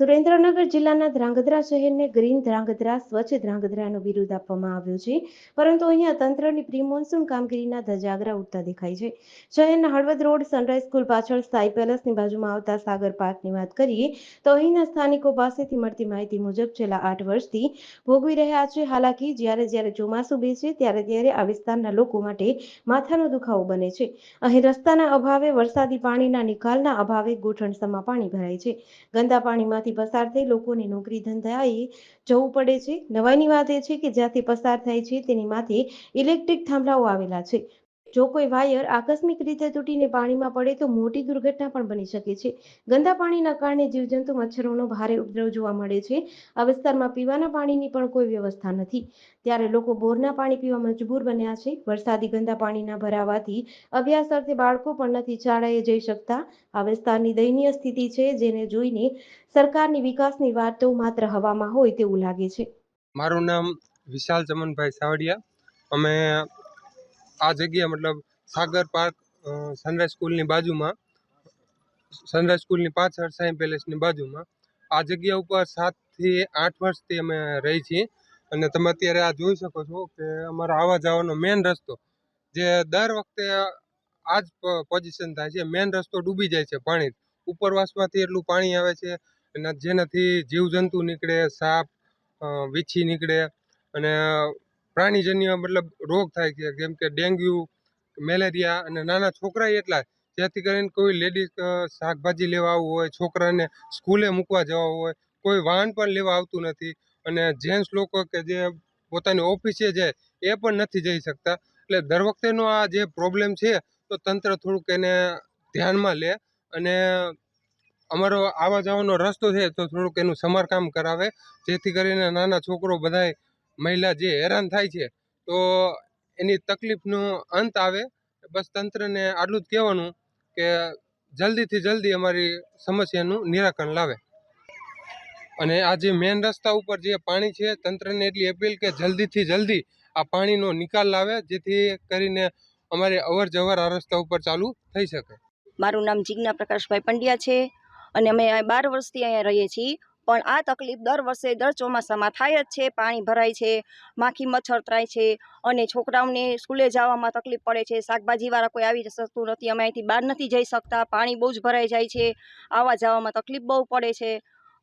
સુરેન્દ્રનગર જિલ્લાના ધ્રાંગધ્રા શહેરને ગ્રીન ધ્રાંગધ્રા, સ્વચ્છ ધ્રાંગધ્રાનો બિરુદ આપવામાં આવ્યો છે. પરંતુ અહીંયા તંત્રની પ્રી મોન્સૂન કામગીરીના ધજાગરા ઉડતા દેખાય છે. શહેરના હળવદ રોડ, સનરાઈઝ સ્કૂલ પાછળ સ્થાયી પેલેસની બાજુમાં આવતા સાગર પાર્કની વાત કરીએ, તો અહીંના સ્થાનિકો પાસેથી મળતી માહિતી મુજબ છેલ્લા આઠ વર્ષથી ભોગવી રહ્યા છે. હાલાકી જ્યારે જ્યારે ચોમાસું બેસે ત્યારે ત્યારે આ વિસ્તારના લોકો માટે માથાનો દુખાવો બને છે. અહીં રસ્તાના અભાવે વરસાદી પાણીના નિકાલના અભાવે ગોઠણસમાં પાણી ભરાય છે. ગંદા પાણીમાંથી પસાર થઈ લોકોને નોકરી ધંધાએ જવું પડે છે. નવાઈની વાત એ છે કે જ્યાંથી પસાર થાય છે તેની માથે ઇલેક્ટ્રિક થાંભલાઓ આવેલા છે. જો કોઈ વાયર આકસ્મિક રીતે તૂટીને પાણીમાં પડે તો મોટી દુર્ઘટના પણ બની શકે છે. ગંદા પાણીના કારણે જીવજંતુ મચ્છરોનો ભારે ઉપદ્રવ જોવા મળે છે. આ વિસ્તારમાં પીવાના પાણીની પણ કોઈ વ્યવસ્થા નથી. ત્યારે લોકો બોરના પાણી પીવા મજબૂર બન્યા છે. વરસાદી ગંદા પાણીના ભરાવાથી અભ્યાસ અર્થે બાળકો પણ નથી શાળાએ જઈ શકતા. આ વિસ્તારની દયનીય સ્થિતિ છે જેને જોઈને સરકારની વિકાસની વાતો માત્ર હવામાં હોય તેવું લાગે છે. મારું નામ વિશાલ ચમનભાઈ સાવડિયા. અમે આ જગ્યા મતલબ સાગર પાર્ક સનરાઈઝ સ્કૂલની બાજુમાં સનરાઈઝ સ્કૂલની પાછળ સાઈ પેલેસની બાજુમાં. આ જગ્યા ઉપર સાતથી આઠ વર્ષથી અમે રહી છીએ. અને તમે અત્યારે આ જોઈ શકો છો કે અમારો આવવા જવાનો મેઇન રસ્તો, જે દર વખતે આ જ પોઝિશન થાય છે મેન રસ્તો ડૂબી જાય છે પાણી ઉપરવાસમાંથી એટલું પાણી આવે છે, અને જેનાથી જીવજંતુ નીકળે, સાપ વીછી નીકળે, અને પ્રાણીજન્ય મતલબ રોગ થાય છે. જેમ કે ડેન્ગ્યુ, મેલેરિયા અને નાના છોકરા એટલા. જેથી કરીને કોઈ લેડીઝ શાકભાજી લેવા આવવું હોય, છોકરાને સ્કૂલે મૂકવા જવા હોય, કોઈ વાહન પણ લેવા આવતું નથી. અને જેન્ટ્સ લોકો કે જે પોતાની ઓફિસે જાય એ પણ નથી જઈ શકતા. એટલે દર વખતેનો આ જે પ્રોબ્લેમ છે, તો તંત્ર થોડુંક એને ધ્યાનમાં લે અને અમારો આવવા જવાનો રસ્તો છે, તો થોડુંક એનું સમારકામ કરાવે. જેથી કરીને નાના છોકરો બધાય મહિલા જે હેરાન થાય છે, તો એની તકલીફનો અંત આવે. બસ તંત્રને આટલું જ કહેવાનું કે જલ્દીથી જલ્દી અમારી સમસ્યાનું નિરાકરણ લાવે. અને આ જે મેન રસ્તા ઉપર જે પાણી છે, તંત્રને એટલી અપીલ કે જલ્દીથી જલ્દી આ પાણીનો નિકાલ લાવે, જેથી કરીને અમારી અવર જવર આ રસ્તા ઉપર ચાલુ થઈ શકે. મારું નામ જિજ્ઞા પ્રકાશભાઈ પંડ્યા છે અને અમે બાર વર્ષથી અહીંયા રહીએ છીએ. પણ આ તકલીફ દર વર્ષે દર ચોમાસામાં થાય જ છે, પાણી ભરાય છે, માખી મચ્છર ત્રાય છે અને છોકરાઓને સ્કૂલે જવામાં તકલીફ પડે છે. શાકભાજીવાળા કોઈ આવી શકતું નથી, અમે અહીંથી બહાર નથી જઈ શકતા, પાણી બહુ જ ભરાઈ જાય છે. આવવા જવામાં તકલીફ બહુ પડે છે.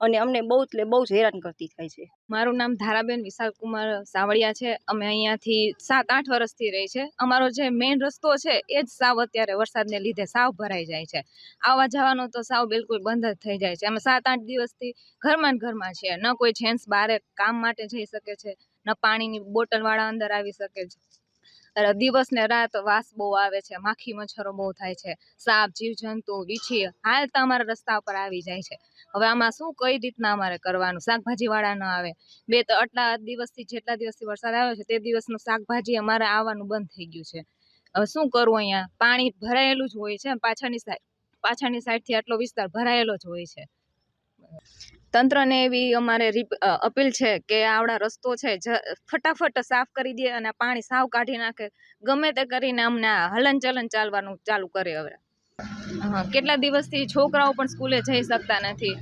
અને અમને બહુ એટલે બહુ જ હેરાન કરતી થાય છે. મારું નામ ધારાબેન વિશાલ કુમાર સાવળિયા છે. અમે અહીંયાથી સાત આઠ વર્ષથી રહી છે. અમારો જે મેઇન રસ્તો છે એ જ સાવ અત્યારે વરસાદને લીધે સાવ ભરાઈ જાય છે. આવવા જવાનો તો સાવ બિલકુલ બંધ જ થઈ જાય છે. અમે સાત આઠ દિવસથી ઘરમાં ને ઘરમાં છીએ. ન કોઈ જેન્ટ્સ બહાર કામ માટે જઈ શકે છે, ન પાણીની બોટલવાળા અંદર આવી શકે છે. દિવસ ને રાત વાસ બહુ આવે છે, માખી મચ્છરો બહુ થાય છે, સાપ, જીવજંતુ, વીછી હાલતા અમારા રસ્તા ઉપર આવી જાય છે. હવે આમાં શું કઈ રીતના અમારે કરવાનું? શાકભાજી વાળા ન આવે. બે તો આટલા દિવસથી જેટલા દિવસથી વરસાદ આવ્યો છે, તે દિવસનું શાકભાજી અમારે આવવાનું બંધ થઈ ગયું છે. હવે શું કરવું અહીંયા? પાણી ભરાયેલું જ હોય છે, પાછળની સાઈડ પાછળની સાઈડથી આટલો વિસ્તાર ભરાયેલો જ હોય છે. તંત્રને એવી અમારે અપીલ છે કે આવડા રસ્તો છે ફટાફટ સાફ કરી દે અને પાણી સાવ કાઢી નાખે. ગમે તે કરીને અમને હલન ચલન ચાલવાનું ચાલુ કરે હવે. હા, કેટલા દિવસથી છોકરાઓ પણ સ્કૂલે જઈ શકતા નથી.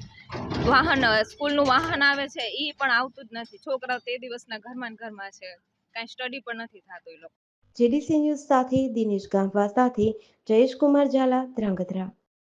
વાહન, સ્કૂલનું વાહન આવે છે એ પણ આવતું જ નથી. છોકરાઓ તે દિવસના ઘરમાં ઘરમાં છે. કાંઈ સ્ટડી પણ નથી થતું એ લોકો. જેડીસી ન્યૂઝ સાથે દિનેશ ગામવા સાથે જયેશ કુમાર ઝાલા, ધ્રાંગધ્રા.